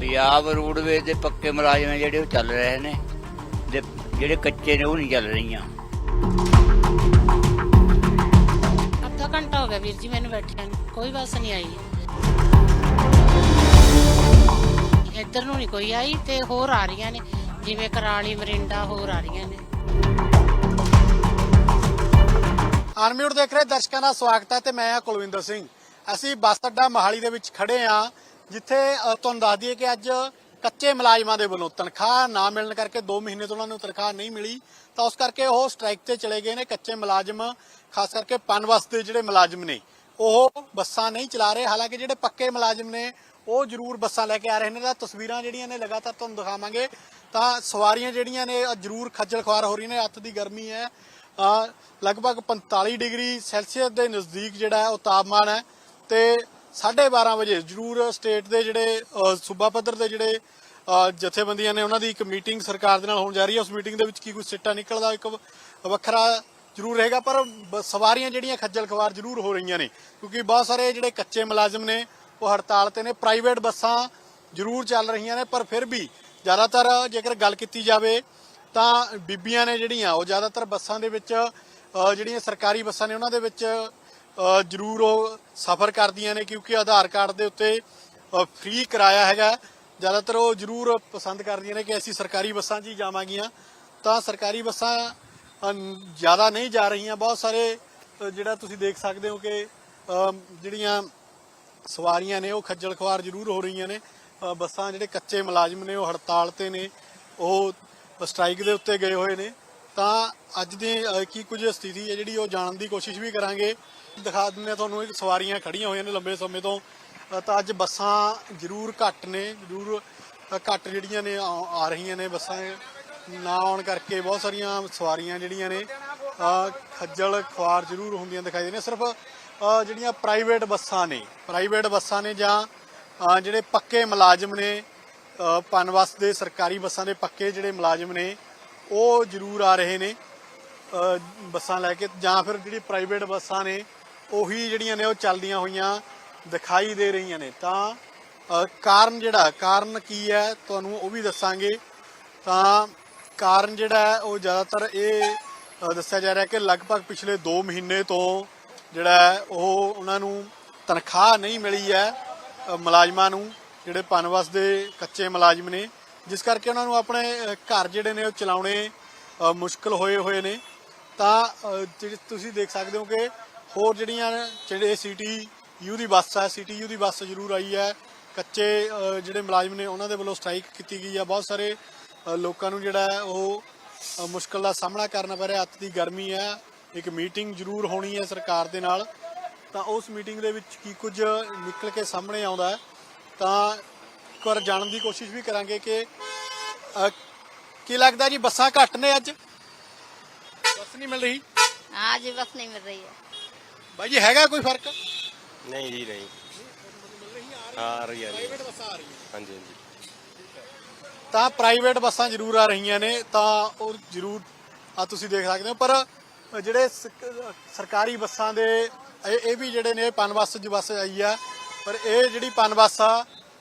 Punjab roadways ਦੇ ਪੱਕੇ ਮੁਲਾਜ਼ਮ ਜਿਹੜੇ ਉਹ ਚੱਲ ਰਹੇ ਨੇ। ਤੇ ਜਿਹੜੇ ਕੱਚੇ ਨੇ ਉਹ ਨਹੀਂ ਚੱਲ ਰਹੀਆਂ। ਅੱਧਾ ਘੰਟਾ ਹੋ ਗਿਆ ਵੀਰ ਜੀ ਮੈਨੂੰ ਬੈਠਿਆਂ ਨੂੰ ਕੋਈ ਬੱਸ ਨਹੀਂ ਆਈ। ਇੱਧਰ ਨੂੰ ਨਹੀਂ ਕੋਈ ਆਈ ਤੇ ਹੋਰ ਆ ਰਹੀਆਂ ਨੇ ਜਿਵੇਂ ਕਰਾਲੀ ਮਰਿੰਡਾ ਹੋਰ ਆ ਰਹੀਆਂ ਨੇ। ਦੇਖ ਰਹੇ ਦਰਸ਼ਕਾਂ ਦਾ ਸਵਾਗਤ ਹੈ ਤੇ ਮੈਂ ਹਾਂ ਕੁਲਵਿੰਦਰ ਸਿੰਘ। ਅਸੀਂ ਬੱਸ ਅੱਡਾ ਮਹਾਲੀ ਦੇ ਵਿੱਚ ਖੜੇ ਹਾਂ। ਜਿੱਥੇ ਤੁਹਾਨੂੰ ਦੱਸ ਦਈਏ ਕਿ ਅੱਜ ਕੱਚੇ ਮੁਲਾਜ਼ਮਾਂ ਦੇ ਵੱਲੋਂ ਤਨਖਾਹ ਨਾ ਮਿਲਣ ਕਰਕੇ 2 ਮਹੀਨੇ ਤੋਂ ਉਹਨਾਂ ਨੂੰ ਤਨਖਾਹ ਨਹੀਂ ਮਿਲੀ, ਤਾਂ ਉਸ ਕਰਕੇ ਉਹ ਸਟ੍ਰਾਈਕ ਤੇ ਚਲੇ ਗਏ ਨੇ ਕੱਚੇ ਮੁਲਾਜ਼ਮ, ਖਾਸ ਕਰਕੇ ਪਨਬਸ ਦੇ ਜਿਹੜੇ ਮੁਲਾਜ਼ਮ ਨੇ, ਉਹ ਬੱਸਾਂ ਨਹੀਂ ਚਲਾ ਰਹੇ। ਹਾਲਾਂਕਿ ਜਿਹੜੇ ਪੱਕੇ ਮੁਲਾਜ਼ਮ ਨੇ, ਉਹ ਜ਼ਰੂਰ ਬੱਸਾਂ ਲੈ ਕੇ ਆ ਰਹੇ ਨੇ। ਤਾਂ ਤਸਵੀਰਾਂ ਜਿਹੜੀਆਂ ਨੇ ਲਗਾਤਾਰ ਤੁਹਾਨੂੰ ਦਿਖਾਵਾਂਗੇ। ਤਾਂ ਸਵਾਰੀਆਂ ਜਿਹੜੀਆਂ ਨੇ ਜ਼ਰੂਰ ਖੱਜਲ ਖੁਆਰ ਹੋ ਰਹੀਆਂ ਨੇ। ਹੱਥ ਦੀ ਗਰਮੀ ਹੈ। ਲਗਭਗ 45 ਡਿਗਰੀ ਸੈਲਸੀਅਸ ਦੇ ਨਜ਼ਦੀਕ ਜਿਹੜਾ ਉਹ ਤਾਪਮਾਨ ਹੈ। ਤੇ 12:30 ਵਜੇ ਜ਼ਰੂਰ ਸਟੇਟ ਦੇ ਜਿਹੜੇ ਸੂਬਾ ਪੱਧਰ ਦੇ ਜਿਹੜੇ ਜਥੇਬੰਦੀਆਂ ਨੇ ਉਹਨਾਂ ਦੀ ਇੱਕ ਮੀਟਿੰਗ ਸਰਕਾਰ ਦੇ ਨਾਲ ਹੋਣ ਜਾ ਰਹੀ ਹੈ। ਉਸ ਮੀਟਿੰਗ ਦੇ ਵਿੱਚ ਕੀ ਕੁਝ ਸਿੱਟਾ ਨਿਕਲਦਾ, ਇੱਕ ਵੱਖਰਾ ਜ਼ਰੂਰ ਰਹੇਗਾ, ਪਰ ਬ- ਸਵਾਰੀਆਂ ਜਿਹੜੀਆਂ ਖੱਜਲ ਖਵਾਰ ਜ਼ਰੂਰ ਹੋ ਰਹੀਆਂ ਨੇ, ਕਿਉਂਕਿ ਬਹੁਤ ਸਾਰੇ ਜਿਹੜੇ ਕੱਚੇ ਮੁਲਾਜ਼ਮ ਨੇ, ਉਹ ਹੜਤਾਲ ਤੇ ਨੇ, ਪ੍ਰਾਈਵੇਟ ਬੱਸਾਂ ਜ਼ਰੂਰ ਚੱਲ ਰਹੀਆਂ ਨੇ, ਪਰ ਫਿਰ ਵੀ ਜ਼ਿਆਦਾਤਰ ਜੇਕਰ ਗੱਲ ਕੀਤੀ ਜਾਵੇ, ਤਾਂ ਬੀਬੀਆਂ ਨੇ ਜਿਹੜੀਆਂ, ਉਹ ਜ਼ਿਆਦਾਤਰ ਬੱਸਾਂ ਦੇ ਵਿੱਚ ਜਿਹੜੀਆਂ ਸਰਕਾਰੀ ਬੱਸਾਂ ਨੇ, ਉਹਨਾਂ ਦੇ ਵਿੱਚ ਜ਼ਰੂਰ ਉਹ ਸਫ਼ਰ ਕਰਦੀਆਂ ਨੇ ਕਿਉਂਕਿ ਆਧਾਰ ਕਾਰਡ ਦੇ ਉੱਤੇ ਫ੍ਰੀ ਕਿਰਾਇਆ ਹੈਗਾ। ਜ਼ਿਆਦਾਤਰ ਉਹ ਜ਼ਰੂਰ ਪਸੰਦ ਕਰਦੀਆਂ ਨੇ ਕਿ ਅਸੀਂ ਸਰਕਾਰੀ ਬੱਸਾਂ 'ਚ ਹੀ ਜਾਵਾਂਗੀਆਂ। ਤਾਂ ਸਰਕਾਰੀ ਬੱਸਾਂ ਜ਼ਿਆਦਾ ਨਹੀਂ ਜਾ ਰਹੀਆਂ। ਬਹੁਤ ਸਾਰੇ ਜਿਹੜਾ ਤੁਸੀਂ ਦੇਖ ਸਕਦੇ ਹੋ ਕਿ ਜਿਹੜੀਆਂ ਸਵਾਰੀਆਂ ਨੇ, ਉਹ ਖੱਜਲ ਖੁਆਰ ਜ਼ਰੂਰ ਹੋ ਰਹੀਆਂ ਨੇ। ਬੱਸਾਂ ਜਿਹੜੇ ਕੱਚੇ ਮੁਲਾਜ਼ਮ ਨੇ, ਉਹ ਹੜਤਾਲ ਤੇ ਨੇ। ਉਹ ਸਟ੍ਰਾਈਕ ਦੇ ਉੱਤੇ ਗਏ ਹੋਏ ਨੇ। ਤਾਂ ਅੱਜ ਦੀ ਅ, ਕੀ ਕੁਝ ਸਥਿਤੀ ਹੈ ਜਿਹੜੀ ਉਹ ਜਾਣਨ ਦੀ ਕੋਸ਼ਿਸ਼ ਵੀ ਕਰਾਂਗੇ। ਦਿਖਾ ਦਿੰਦੇ ਹਾਂ ਤੁਹਾਨੂੰ ਇਹ ਸਵਾਰੀਆਂ ਖੜੀਆਂ ਹੋਈਆਂ ਨੇ ਲੰਬੇ ਸਮੇਂ ਤੋਂ। ਅ, ਤਾਂ ਅੱਜ ਬੱਸਾਂ ਜ਼ਰੂਰ ਘੱਟ ਨੇ ਜ਼ਰੂਰ ਅ, ਘੱਟ ਜਿਹੜੀਆਂ ਨੇ ਆ ਆ ਰਹੀਆਂ ਨੇ ਬੱਸਾਂ। ਨਾ ਆਉਣ ਕਰਕੇ ਬਹੁਤ ਸਾਰੀਆਂ ਸਵਾਰੀਆਂ ਜਿਹੜੀਆਂ ਨੇ ਅ, ਖੱਜਲ ਖੁਆਰ ਜ਼ਰੂਰ ਹੁੰਦੀਆਂ ਦਿਖਾਈ ਦੇ ਸਿਰਫ ਅ, ਜਿਹੜੀਆਂ ਪ੍ਰਾਈਵੇਟ ਬੱਸਾਂ ਨੇ ਪ੍ਰਾਈਵੇਟ ਬੱਸਾਂ ਨੇ ਜਾਂ ਅ, ਜਿਹੜੇ ਪੱਕੇ ਮੁਲਾਜ਼ਮ ਨੇ ਅ, ਪਨਬਸ ਦੇ ਸਰਕਾਰੀ ਬੱਸਾਂ ਦੇ ਪੱਕੇ ਜਿਹੜੇ ਮੁਲਾਜ਼ਮ ਨੇ ਉਹ ਜ਼ਰੂਰ ਆ ਰਹੇ ਨੇ। ਬੱਸਾਂ ਲੈ ਕੇ ਜਾਂ ਫਿਰ ਜਿਹੜੀ ਪ੍ਰਾਈਵੇਟ ਬੱਸਾਂ ਨੇ, ਉਹੀ ਜਿਹੜੀਆਂ ਨੇ ਉਹ ਚੱਲਦੀਆਂ ਹੋਈਆਂ ਦਿਖਾਈ ਦੇ ਰਹੀਆਂ ਨੇ। ਤਾਂ ਕਾਰਨ ਜਿਹੜਾ, ਕਾਰਨ ਕੀ ਹੈ, ਤੁਹਾਨੂੰ ਉਹ ਵੀ ਦੱਸਾਂਗੇ। ਤਾਂ, ਕਾਰਨ ਜਿਹੜਾ ਹੈ, ਉਹ ਜ਼ਿਆਦਾਤਰ ਇਹ ਦੱਸਿਆ ਜਾ ਰਿਹਾ ਕਿ ਲਗਭਗ ਪਿਛਲੇ 2 ਮਹੀਨੇ ਤੋਂ ਜਿਹੜਾ ਉਹ ਉਹਨਾਂ ਨੂੰ ਤਨਖਾਹ ਨਹੀਂ ਮਿਲੀ ਹੈ ਮੁਲਾਜ਼ਮਾਂ ਨੂੰ, ਜਿਹੜੇ ਪਨਬਸ ਦੇ ਕੱਚੇ ਮੁਲਾਜ਼ਮ ਨੇ। ਜਿਸ ਕਰਕੇ ਉਹਨਾਂ ਨੂੰ ਆਪਣੇ ਘਰ ਜਿਹੜੇ ਨੇ ਉਹ ਚਲਾਉਣੇ ਮੁਸ਼ਕਲ ਹੋਏ ਹੋਏ ਨੇ। ਤਾਂ ਜਿਹੜੇ ਤੁਸੀਂ ਦੇਖ ਸਕਦੇ ਹੋ ਕਿ ਹੋਰ ਜਿਹੜੀਆਂ ਜਿਹੜੇ ਸਿਟੀ ਯੂ ਦੀ ਬੱਸ ਹੈ ਸਿਟੀ ਯੂ ਦੀ ਬੱਸ ਜ਼ਰੂਰ ਆਈ ਹੈ। ਕੱਚੇ ਜਿਹੜੇ ਮੁਲਾਜ਼ਮ ਨੇ ਉਹਨਾਂ ਦੇ ਵੱਲੋਂ ਸਟ੍ਰਾਈਕ ਕੀਤੀ ਗਈ ਹੈ ਬਹੁਤ ਸਾਰੇ ਲੋਕਾਂ ਨੂੰ ਜਿਹੜਾ ਹੈ ਉਹ ਮੁਸ਼ਕਲ ਦਾ ਸਾਹਮਣਾ ਕਰਨਾ ਪੈ ਰਿਹਾ। ਅੱਤ ਦੀ ਗਰਮੀ ਹੈ। ਇੱਕ ਮੀਟਿੰਗ ਜ਼ਰੂਰ ਹੋਣੀ ਹੈ ਸਰਕਾਰ ਦੇ ਨਾਲ। ਤਾਂ ਉਸ ਮੀਟਿੰਗ ਦੇ ਵਿੱਚ ਕੀ ਕੁਝ ਨਿਕਲ ਕੇ ਸਾਹਮਣੇ ਆਉਂਦਾ ਤਾਂ ਇੱਕ ਵਾਰ ਜਾਣਨ ਦੀ ਕੋਸ਼ਿਸ਼ ਵੀ ਕਰਾਂਗੇ ਕਿ ਅ, ਕੀ ਲੱਗਦਾ ਜੀ ਬੱਸਾਂ ਘੱਟ ਨੇ ਅੱਜ ਬੱਸ ਨਹੀਂ ਮਿਲ ਰਹੀ हाँ जी बस नहीं मिल रही है ਬਾਈ ਜੀ ਹੈਗਾ ਕੋਈ ਫਰਕ ਨਹੀਂ ਜੀ ਨਹੀਂ ਆ ਰਹੀ ਹੈ ਜੀ ਪ੍ਰਾਈਵੇਟ ਬੱਸਾਂ ਆ ਰਹੀਆਂ ਹਾਂਜੀ ਹਾਂਜੀ ਤਾਂ ਪ੍ਰਾਈਵੇਟ ਬੱਸਾਂ ਜ਼ਰੂਰ ਆ ਰਹੀਆਂ ਨੇ ਤਾਂ ਉਹ ਜ਼ਰੂਰ ਆ ਤੁਸੀਂ ਦੇਖ ਸਕਦੇ ਹੋ ਪਰ ਜਿਹੜੇ ਸ- ਸਰਕਾਰੀ ਬੱਸਾਂ ਦੇ ਇਹ ਇਹ ਵੀ ਜਿਹੜੇ ਨੇ ਪਨ ਬੱਸ ਜੀ ਬੱਸ ਆਈ ਆ ਪਰ ਇਹ ਜਿਹੜੀ ਪਨ ਬੱਸ ਆ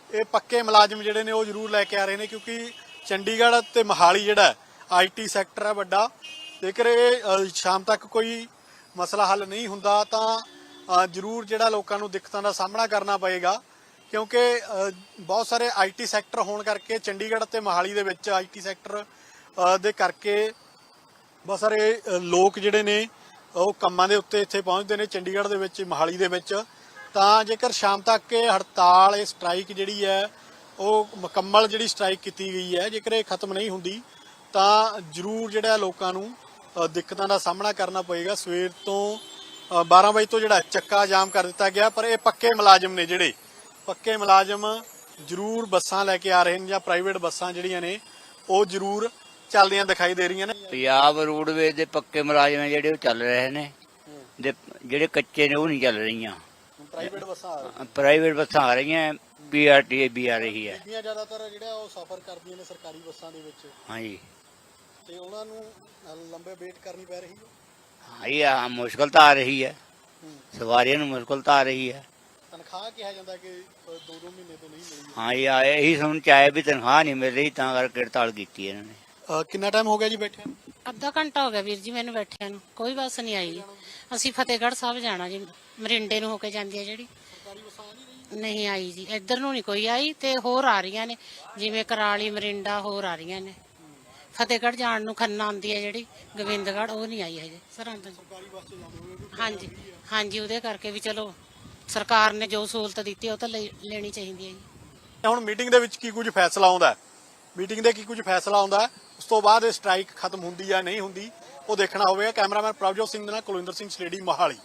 ਇਹ ਪੱਕੇ ਮੁਲਾਜ਼ਮ ਜਿਹੜੇ ਨੇ ਉਹ ਜ਼ਰੂਰ ਲੈ ਕੇ ਆ ਰਹੇ ਨੇ, ਕਿਉਂਕਿ ਚੰਡੀਗੜ੍ਹ ਤੇ ਮਹਾਲੀ ਜਿਹੜਾ ਆਈਟੀ ਸੈਕਟਰ ਹੈ ਵੱਡਾ। ਜੇਕਰ ਇਹ ਸ਼ਾਮ ਤੱਕ ਕੋਈ ਮਸਲਾ ਹੱਲ ਨਹੀਂ ਹੁੰਦਾ, ਤਾਂ ਜ਼ਰੂਰ ਜਿਹੜਾ ਲੋਕਾਂ ਨੂੰ ਦਿੱਕਤਾਂ ਦਾ ਸਾਹਮਣਾ ਕਰਨਾ ਪਏਗਾ, ਕਿਉਂਕਿ ਬਹੁਤ ਸਾਰੇ ਆਈਟੀ ਸੈਕਟਰ ਹੋਣ ਕਰਕੇ ਚੰਡੀਗੜ੍ਹ ਤੇ ਮਹਾਲੀ ਦੇ ਵਿੱਚ ਆਈਟੀ ਸੈਕਟਰ ਦੇ ਕਰਕੇ ਬਹੁਤ ਸਾਰੇ ਲੋਕ ਜਿਹੜੇ ਨੇ, ਉਹ ਕੰਮਾਂ ਦੇ ਉੱਤੇ ਇੱਥੇ ਪਹੁੰਚਦੇ ਨੇ, ਚੰਡੀਗੜ੍ਹ ਦੇ ਵਿੱਚ, ਮਹਾਲੀ ਦੇ ਵਿੱਚ। ਤਾਂ ਜੇਕਰ ਸ਼ਾਮ ਤੱਕ ਇਹ ਹੜਤਾਲ ਇਹ ਸਟ੍ਰਾਈਕ ਜਿਹੜੀ ਹੈ ਉਹ ਮੁਕੰਮਲ ਜਿਹੜੀ ਸਟ੍ਰਾਈਕ ਕੀਤੀ ਗਈ ਹੈ ਜੇਕਰ ਇਹ ਖਤਮ ਨਹੀਂ ਹੁੰਦੀ ਤਾਂ ਜ਼ਰੂਰ ਜਿਹੜਾ ਲੋਕਾਂ ਨੂੰ ਦਿੱਕਤਾਂ ਦਾ ਸਾਹਮਣਾ ਕਰਨਾ ਪਏਗਾ। ਸਵੇਰ ਤੋਂ ਅ, 12 ਵਜੇ ਤੋਂ ਜਿਹੜਾ ਚੱਕਾ ਜਾਮ ਕਰ ਦਿੱਤਾ ਗਿਆ ਪਰ ਇਹ ਪੱਕੇ ਮੁਲਾਜ਼ਮ ਨੇ ਜਿਹੜੇ। ਪੱਕੇ ਮੁਲਾਜ਼ਮ ਜ਼ਰੂਰ ਬੱਸਾਂ ਲੈ ਕੇ ਆ ਰਹੇ ਨੇ ਜਾਂ ਪ੍ਰਾਈਵੇਟ ਬੱਸਾਂ ਜਿਹੜੀਆਂ ਨੇ ਉਹ ਜ਼ਰੂਰ ਚੱਲਦੀਆਂ ਦਿਖਾਈ ਦੇ ਰਹੀਆਂ ਨੇ। ਪੰਜਾਬ ਰੋਡਵੇਜ਼ ਦੇ ਪੱਕੇ ਮੁਲਾਜ਼ਮ ਜਿਹੜੇ ਉਹ ਚੱਲ ਰਹੇ ਨੇ। ਜਿਹੜੇ ਕੱਚੇ ਨੇ ਉਹ ਨਹੀਂ ਚੱਲ ਰਹੀਆਂ। ਪ੍ਰਾਈਵੇਟ ਬੱਸਾਂ ਆ ਰਹੀਆਂ। ਪ੍ਰਾਈਵੇਟ ਬੱਸਾਂ ਆ ਰਹੀਆਂ ਪੀਆਰਟੀਏ ਵੀ ਆ ਰਹੀ ਹੈ ਜ਼ਿਆਦਾਤਰ ਜਿਹੜਾ ਉਹ ਸਫ਼ਰ ਕਰਦੀਆਂ ਨੇ ਸਰਕਾਰੀ ਬੱਸਾਂ ਦੇ ਵਿੱਚ। ਹਾਂਜੀ। ਤੇ ਉਹਨਾਂ ਨੂੰ ਲੰਬੇ ਵੇਟ ਕਰਨੀ ਪੈ ਰਹੀ ਹੈ? ਹਾਂ ਇਹ ਆ ਮੁਸ਼ਕਲ ਤਾਂ ਆ ਰਹੀ ਹੈ। ਸਵਾਰੀਆਂ ਨੂੰ ਮੁਸ਼ਕਲ ਤਾਂ ਆ ਰਹੀ ਹੈ। ਤਨਖਾਹ ਕਿਹਾ ਜਾਂਦਾ ਕਿ 2-2 ਮਹੀਨੇ ਤੋਂ ਨਹੀਂ ਮਿਲੀ। ਹਾਂ ਇਹ ਆਏ ਇਹੀ ਸੁਣ ਚ ਆਏ ਵੀ ਤਨਖਾਹ ਨਹੀਂ ਮਿਲ ਰਹੀ ਤਾਂ ਕਰਕੇ ਹੜਤਾਲ ਕੀਤੀ ਇਹਨਾਂ ਨੇ। ਕਿੰਨਾ ਟਾਈਮ ਹੋ ਗਿਆ ਜੀ ਬੈਠੇ ਨੂੰ? ਅੱਧਾ ਘੰਟਾ ਹੋ ਗਿਆ ਵੀਰ ਜੀ ਮੈਨੂੰ ਬੈਠਿਆਂ ਨੂੰ, ਕੋਈ ਬੱਸ ਨਹੀਂ ਆਈ। ਅਸੀਂ ਫਤਿਹਗੜ੍ਹ ਸਾਹਿਬ ਜਾਣਾ ਜੀ, ਮਰਿੰਡੇ ਨੂੰ ਹੋ ਕੇ ਜਾਂਦੀ ਹੈ ਜਿਹੜੀ। ਨਹੀਂ ਆਈ ਜੀ, ਇੱਧਰ ਨੂੰ ਨਹੀਂ ਕੋਈ ਆਈ ਤੇ ਹੋਰ ਆ ਰਹੀਆਂ ਨੇ, ਜਿਵੇਂ ਕਰਾਲੀ, ਮਰਿੰਡਾ ਹੋਰ ਆ ਰਹੀਆਂ ਨੇ। ਫਤਿਹਗੜ੍ਹ ਜਾਣ ਨੂੰ ਖੰਨਾ ਆਉਂਦੀ ਹੈ ਜਿਹੜੀ, ਗੋਬਿੰਦਗੜ੍ਹ, ਉਹ ਨਹੀਂ ਆਈ ਹਜੇ। ਸਰਹੰਦ ਹਾਂਜੀ ਹਾਂਜੀ, ਉਹਦੇ ਕਰਕੇ ਵੀ ਚਲੋ, ਸਰਕਾਰ ਨੇ ਜੋ ਸਹੂਲਤ ਦਿੱਤੀ ਉਹ ਤਾਂ ਲੈਣੀ ਚਾਹੀਦੀ ਹੈ ਜੀ। ਹੁਣ ਮੀਟਿੰਗ ਦੇ ਵਿੱਚ ਕੀ ਕੁਝ ਫੈਸਲਾ ਆਉਂਦਾ ਹੈ? ਮੀਟਿੰਗ ਦੇ ਕੀ ਕੁਝ ਫੈਸਲਾ ਆਉਂਦਾ ਉਸ ਤੋਂ ਬਾਅਦ ਇਹ ਸਟ੍ਰਾਈਕ ਖਤਮ ਹੁੰਦੀ ਜਾਂ ਨਹੀਂ ਹੁੰਦੀ, ਉਹ ਦੇਖਣਾ ਹੋਵੇਗਾ। ਕੈਮਰਾਮੈਨ ਪ੍ਰਭਜੋਤ ਸਿੰਘ ਦੇ ਨਾਲ ਕੁਲਵਿੰਦਰ ਸਿੰਘ ਸਲੇੜੀ ਮੋਹਾਲੀ।